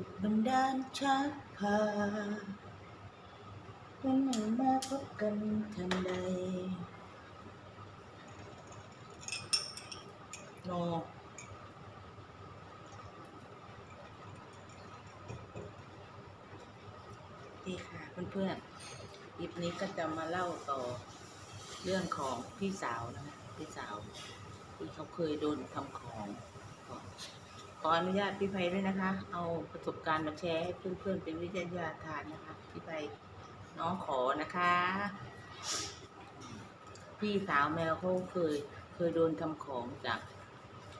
ตบันดาลชักพาวันไหนมาพบกันทันใดโนดีค่ะเพื่อนๆคลิปนี้ก็จะมาเล่าต่อเรื่องของพี่สาวนะพี่สาวที่เขาเคยโดนทำของ ขออนุญาตพี่ไพด้วยนะคะ เอาประสบการณ์มาแชร์ให้เพื่อนๆเป็นวิทยาทานนะคะ พี่ไพน้องขอนะคะ พี่สาวแมวเขาเคยเคยโดนทำของจาก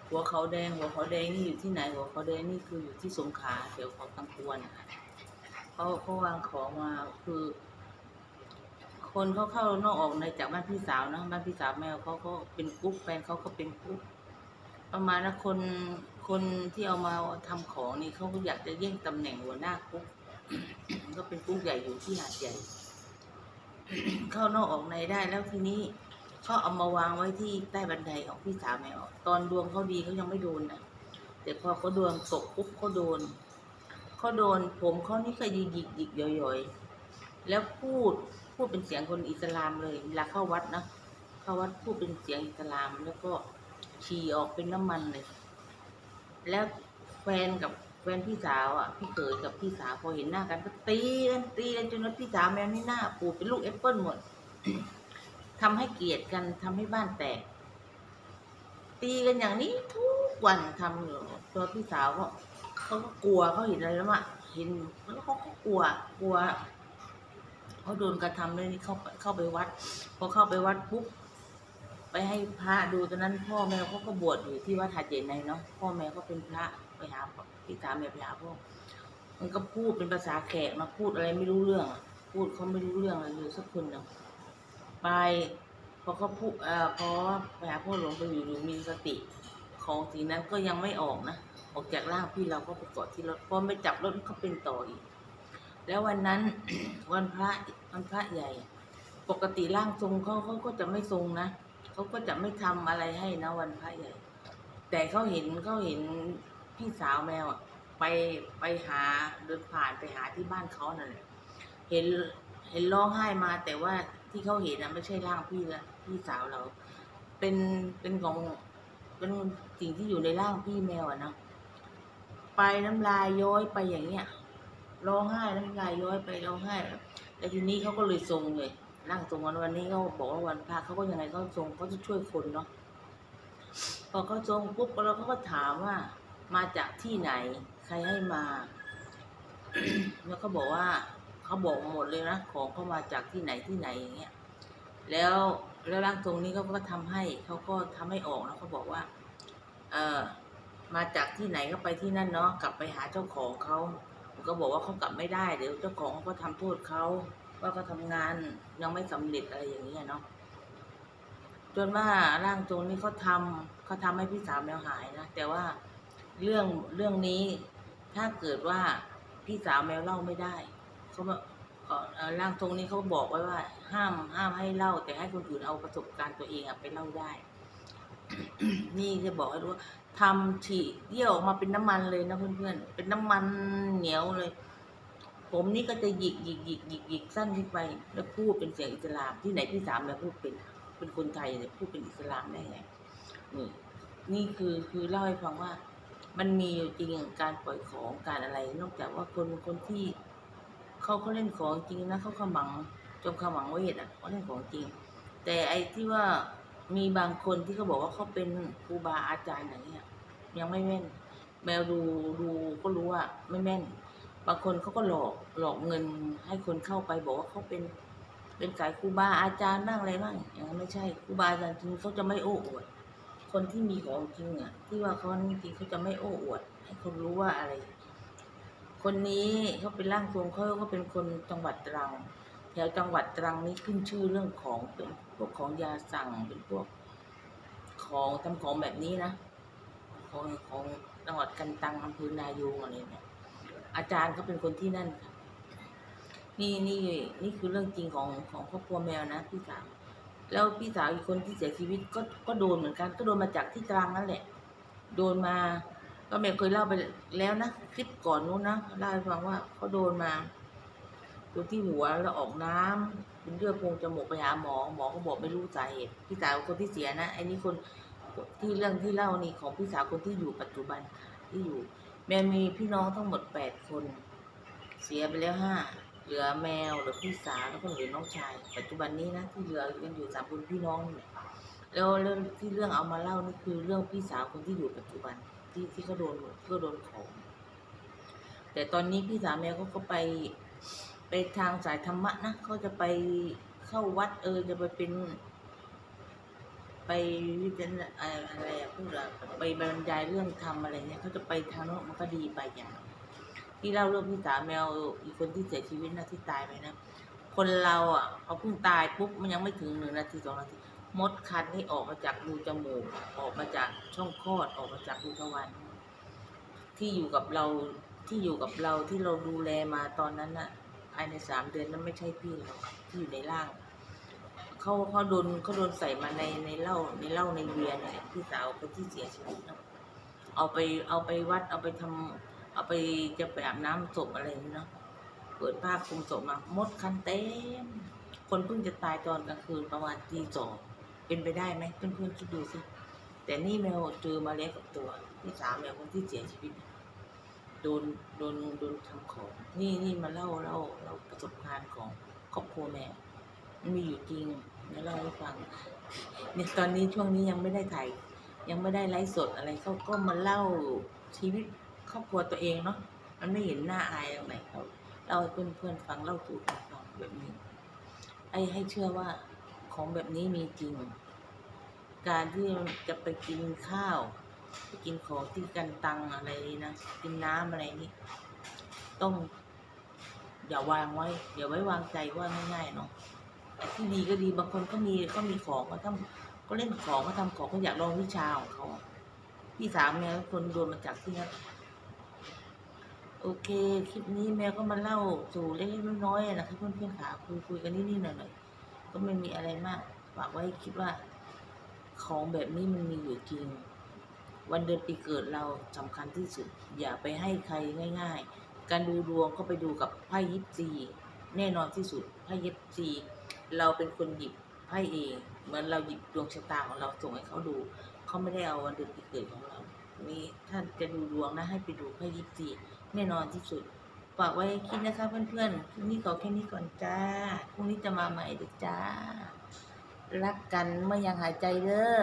หัวเขาแดง หัวเขาแดงนี่อยู่ที่ไหน หัวเขาแดงนี่คืออยู่ที่สงขลาเดี๋ยวเขาตังควนนะคะเขาเขาวางของมาคือ คนเขาเข้านอกออกในจากบ้านพี่สาวนะบ้านพี่สาวแมวเขาก็เป็นกุ๊กแฟนเขาก็เป็นกุ๊กประมาณนะคน คนที่เอามาทำของนี่เขาก็อยากจะแย่งตำแหน่งหัวหน้ากุ๊กก็เป็นกุ๊กใหญ่อยู่ที่หาดใหญ่ เข้านอกออกในได้แล้วทีนี้เขาเอามาวางไว้ที่ใต้บันไดของพี่สาวแมวตอนดวงเขาดีเขายังไม่โดนนะแต่พอเขาดวงตกปุ๊บเขาโดนเขาโดน ผมเขานี่ก็ยิกยิกยิกย่อยๆแล้วพูดพูดเป็นเสียงคนอิสลามเลยเวลาเข้าวัดนะเข้าวัดพูดเป็นเสียงอิสลามแล้วก็ฉี่ออกเป็นน้ำมันเลย แล้วแฟนกับแฟนพี่สาวอะพี่เขยกับพี่สาวพอเห็นหน้ากันก็ตีกันตีกันจนว่าพี่สาวแมวนี่หน้าปูดเป็นลูกแอปเปิลหมดทำให้เกลียดกันทำให้บ้านแตก ตีกันอย่างนี้ทุกวันทำอยู่ตัวพี่สาวก็เขาก็กลัวเขาเห็นอะไรแล้วอะเห็นแล้วเขาก็กลัวกลัวเขาโดนกระทำเลยนี่เข้าไปเข้าไปวัดพอเข้าไปวัดปุ๊บ ไปให้พระดูตอนนั้น พ่อแม่เขาก็บวชอยู่ที่วัดหาดใหญ่ในเนาะพ่อแม่ก็เป็นพระไปหาพี่สาวแม่ไปหาพ่อมันก็พูดเป็นภาษาแขกมาพูดอะไรไม่รู้เรื่อง พูดเขาไม่รู้เรื่องอะไรเลยสักคนหนึ่งไปพอเขาพูดเอ่อพอไปหาพ่อหลวงไปอยู่อยู่มีสติ ของสีนั้นก็ยังไม่ออกนะออกจากร่างพี่เราก็ไปเกาะที่รถพอไม่จับรถก็เป็นต่ออีก แล้ววันนั้นวันพระวันพระใหญ่ ปกติร่างทรงเขาเขาก็จะไม่ทรงนะ เขาก็จะไม่ทำอะไรให้นะวันพระใหญ่ แต่เขาเห็นเขาเห็นพี่สาวแมวอะไปไปหาเดินผ่านไปหาที่บ้านเขานั่นแหละเห็นเห็นร้องไห้มา แต่ว่าที่เขาเห็นนะไม่ใช่ร่างพี่ละพี่สาวเรา เป็นเป็นของเป็นสิ่งที่อยู่ในร่างพี่แมวอะนะไปน้ำลายย้อยไปอย่างเงี้ยร้องไห้น้ำลายย้อยไปร้องไห้แล้วทีนี้เขาก็เลยทรงเลย ร่างทรงวันวันนี้เขาบอกว่าวันพระเขาก็ยังไงเขาทรงเขาจะช่วยคนเนาะพอเขาทรงปุ๊บแล้วเขาก็ถามว่า มาจากที่ไหน ใครให้มา แล้วก็บอกว่าเขาบอกหมดเลยนะของเขามาจากที่ไหนที่ไหนอย่างเงี้ยแล้วแล้วร่างทรงนี้เขาก็ทำให้เขาก็ทำให้ออกนะเขาบอกว่า เออมาจากที่ไหนก็ไปที่นั่นเนาะกลับไปหาเจ้าของเขาก็บอกว่าเขากลับไม่ได้เดี๋ยวเจ้าของเขาก็ทำโทษเขา ว่าเขาทำงานยังไม่สำเร็จอะไรอย่างเงี้ยเนาะจนว่าร่างทรงนี้เขาทำเขาทำให้พี่สาวแมวหายนะแต่ว่าเรื่องเรื่องนี้ถ้าเกิดว่าพี่สาวแมวเล่าไม่ได้เขาบอกร่างทรงนี้เขาบอกไว้ว่า ห้ามห้ามให้เล่า แต่ให้คนอื่นเอาประสบการณ์ตัวเองอะไปเล่าได้ นี่จะบอกให้รู้ว่าทำฉี่เยี่ยวออกมาเป็นน้ำมันเลยนะเพื่อนๆเป็นน้ำมันเหนียวเลย ผมนี่ก็จะหยิกหยิกหยิกหยิกหยิกสั้นขึ้นไป แล้วพูดเป็นเสียงอิสลามที่ไหนพี่สามแล้วพูดเป็นเป็นคนไทยเนี่ยพูดเป็นอิสลามได้ไงนี่นี่คือคือเล่าให้ฟังว่ามันมีอยู่จริงการปล่อยของการอะไร นอกจากว่าคนคนที่เขาเขาเล่นของจริงนะเขาขมังจมขมังเวทอะเขาเล่นของจริง แต่ไอ้ที่ว่ามีบางคนที่เขาบอกว่าเขาเป็นครูบาอาจารย์อย่างเงี้ยยังไม่แม่น แมวดูดูก็รู้ว่าไม่แม่น บางคนเขาก็หลอกหลอกเงินให้คนเข้าไปบอกว่าเขาเป็นเป็นสายครูบาอาจารย์บ้างอะไรบ้างอย่างนั้นไม่ใช่ครูบาอาจารย์จริงเขาจะไม่โอ้อวด คนที่มีของจริงอะ ที่ว่าเขาจริงเขาจะไม่โอ้อวด ให้คนรู้ว่าอะไร คนนี้เขาเป็นร่างทรงเขาก็เป็นคนจังหวัดตรังแถวจังหวัดตรังนี้ขึ้นชื่อเรื่องของเป็นพวกของยาสั่งเป็นพวก ของทำของแบบนี้นะของของจังหวัดกันตังอำเภอนายูอะไรเนี่ย อาจารย์เขาเป็นคนที่นั่นค่ะนี่นี่นี่คือเรื่องจริงของของครอบครัวแมวนะพี่สาวแล้วพี่สาวอีกคนที่เสียชีวิตก็ก็โดนเหมือนกัน ก็โดนมาจากที่ตรังนั่นแหละ โดนมาก็แม่เคยเล่าไปแล้วนะคลิปก่อนนู้นนะเล่าให้ฟังว่าเขาโดนมาโดนที่หัวแล้วออกน้ำเป็นเลือดโพรงจมูกไปหาหมอ หมอก็บอกไม่รู้สาเหตุพี่สาวคนที่เสียนะไอ้นี่คนที่เรื่องที่เล่านี่ของพี่สาวคนที่อยู่ปัจจุบันที่อยู่ แม่มีพี่น้องทั้งหมดแปดคน เสียไปแล้วห้าเหลือแมวเหลือพี่สาวแล้วก็เหลือน้องชาย ปัจจุบันนี้นะที่เหลือยังอยู่สามคนพี่น้องเนี่แหละแล้วเรื่องที่เรื่องเอามาเล่านี่คือเรื่องพี่สาวคนที่อยู่ปัจจุบันที่ที่เขาโดนเขาโดนของ แต่ตอนนี้พี่สาวแม่เขาก็ไปไปทางสายธรรมะนะเขาจะไปเข้าวัดเออจะไปเป็น ไปวิจารณ์อะไรอะไรอะพูดอะไปบรรยายเรื่องธรรมอะไรเนี่ยเขาจะไปทางโน้นมันก็ดีไปอย่างที่เล่าเรื่องพี่สาวแมวอีกคนที่เสียชีวิตนะที่ตายไปนะคนเราอะพอเพิ่งตายปุ๊บมันยังไม่ถึงหนึ่งนาทีสองนาทีมดคันนี่ออกมาจากรูจมูกออกมาจากช่องคลอดออกมาจากรูทวารที่อยู่กับเราที่อยู่กับเราที่เราดูแลมาตอนนั้นน่ะภายในสามเดือนนั้นไม่ใช่พี่หรอกที่อยู่ในร่าง เขาเขาโดนเขาโดนใส่มาในในเหล้าในเหล้าในเบียร์เนี่ยพี่สาวคนที่เสียชีวิตเนาะเอาไปเอาไปวัดเอาไปทำเอาไปจะไปอาบน้ำศพอะไรนี้เนาะเปิดผ้าคลุมศพมามดคันเต็มคนเพิ่งจะตายตอนกลางคืนประมาณตีสองเป็นไปได้ไหมเพื่อนๆคิดดูสิแต่นี่แมวเจอมาแล้วกับตัวพี่สาวแมวคนที่เสียชีวิตโดนโดนโดนทำของ นี่นี่มาเล่าเล่าเล่าประสบการณ์ของครอบครัวแมว มีอยู่จริงแล้วเล่าให้ฟังเนี่ยตอนนี้ช่วงนี้ยังไม่ได้ถ่ายยังไม่ได้ไลฟ์สดอะไรเขาก็มาเล่าชีวิตครอบครัวตัวเองเนาะมันไม่เห็นหน้าอายตรงไหนเขาเล่าให้เพื่อนฟังเล่าสู่กันฟังแบบนี้ไอ้ให้เชื่อว่าของแบบนี้มีจริง การที่จะไปกินข้าวไปกินของที่กันตังอะไรนะกินน้ำอะไรนี่ต้อง อย่าวางไว้ อย่าไว้วางใจว่าง่ายๆเนาะ ที่ดีก็ดีบางคนก็มีก็มีของก็ทำก็เล่นของก็ทำของก็อยากลองวิชาของเขาพี่สาวแมวคนโดนมาจากที่นั่นโอเค คลิปนี้แมวก็มาเล่าสู่เล็กๆน้อยๆนะครับเพื่อนๆขาคุยคุยกันนิดๆหน่อยๆก็ไม่มีอะไรมากฝากไว้คิดว่า ของแบบนี้มันมีอยู่จริง วันเดือนปีเกิดเราสำคัญที่สุด อย่าไปให้ใครง่าย ๆ การดูดวงก็ไปดูกับไพ่ยิปซีแน่นอนที่สุดไพ่ยิปซี เราเป็นคนหยิบไพ่เองเหมือนเราหยิบดวงชะตาของเราส่งให้เขาดู เขาไม่ได้เอาวันเดือนปีเกิดของเรา นี่ท่าจะดูดวงนะให้ไปดูไพ่ยิปซีแน่นอนที่สุดฝากไว้คิดนะคะเพื่อนๆคลิปนี้ขอแค่นี้ก่อนจ้าพรุ่งนี้จะมาใหม่เด็กจ้า รักกันเมื่อยังหายใจเด้อ